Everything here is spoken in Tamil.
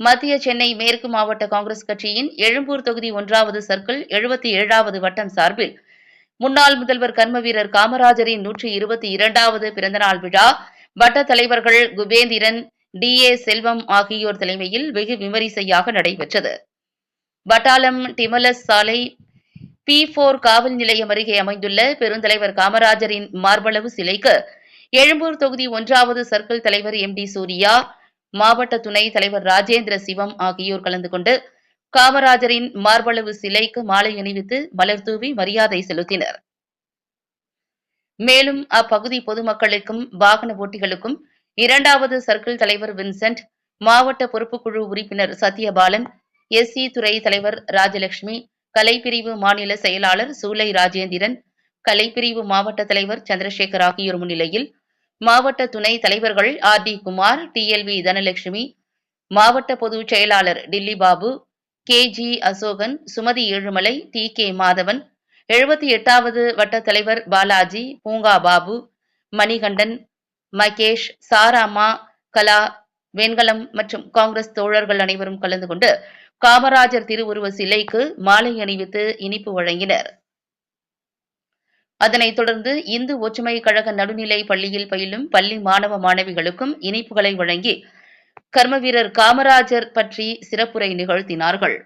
மத்திய சென்னை மேற்கு மாவட்ட காங்கிரஸ் கட்சியின் எழும்பூர் தொகுதி ஒன்றாவது சர்க்கிள் எழுபத்தி ஏழாவது வட்டம் சார்பில் முன்னாள் முதல்வர் கர்மவீரர் காமராஜரின் நூற்றி இருபத்தி இரண்டாவது பிறந்தநாள் விழா வட்ட தலைவர்கள் குபேந்திரன் டி. ஏ. செல்வம் ஆகியோர் தலைமையில் வெகு விமரிசையாக நடைபெற்றது. வட்டாலம் டிமலஸ் சாலை பி போர் காவல் நிலையம் அருகே அமைந்துள்ள பெருந்தலைவர் காமராஜரின் மார்பளவு சிலைக்கு எழும்பூர் தொகுதி ஒன்றாவது சர்க்கிள் தலைவர் எம் டி சூர்யா மாவட்ட துணை தலைவர் ராஜேந்திர சிவம் ஆகியோர் கலந்து கொண்டு காமராஜரின் மார்பளவு சிலைக்கு மாலை அணிவித்து மலர் தூவி மரியாதை செலுத்தினர். மேலும் அப்பகுதி பொதுமக்களுக்கும் வாகன ஓட்டிகளுக்கும் இரண்டாவது சர்க்கிள் தலைவர் வின்சென்ட் மாவட்ட பொறுப்புக்குழு உறுப்பினர் சத்யபாலன் எஸ்சி துறை தலைவர் ராஜலட்சுமி கலைப்பிரிவு மாநில செயலாளர் சூலை ராஜேந்திரன் கலைப்பிரிவு மாவட்ட தலைவர் சந்திரசேகர் ஆகியோர் முன்னிலையில் மாவட்ட துணை தலைவர்கள் R D Kumar TLV Dhanalakshmi மாவட்ட பொதுச் செயலாளர் Dilli Babu K G Asokan Sumathi Ezhumalai T K Madhavan எழுபத்தி எட்டாவது வட்ட தலைவர் பாலாஜி பூங்கா பாபு மணிகண்டன் மகேஷ் சாராமா கலா வெண்கலம் மற்றும் காங்கிரஸ் தோழர்கள் அனைவரும் கலந்து கொண்டு காமராஜர் திருவுருவ சிலைக்கு மாலை அணிவித்து இனிப்பு வழங்கினர். அதனைத் தொடர்ந்து இந்து ஒற்றுமை கழக நடுநிலை பள்ளியில் பயிலும் பள்ளி மாணவ மாணவிகளுக்கும் இனிப்புகளை வழங்கி கர்மவீரர் காமராஜர் பற்றி சிறப்புரை நிகழ்த்தினார்கள்.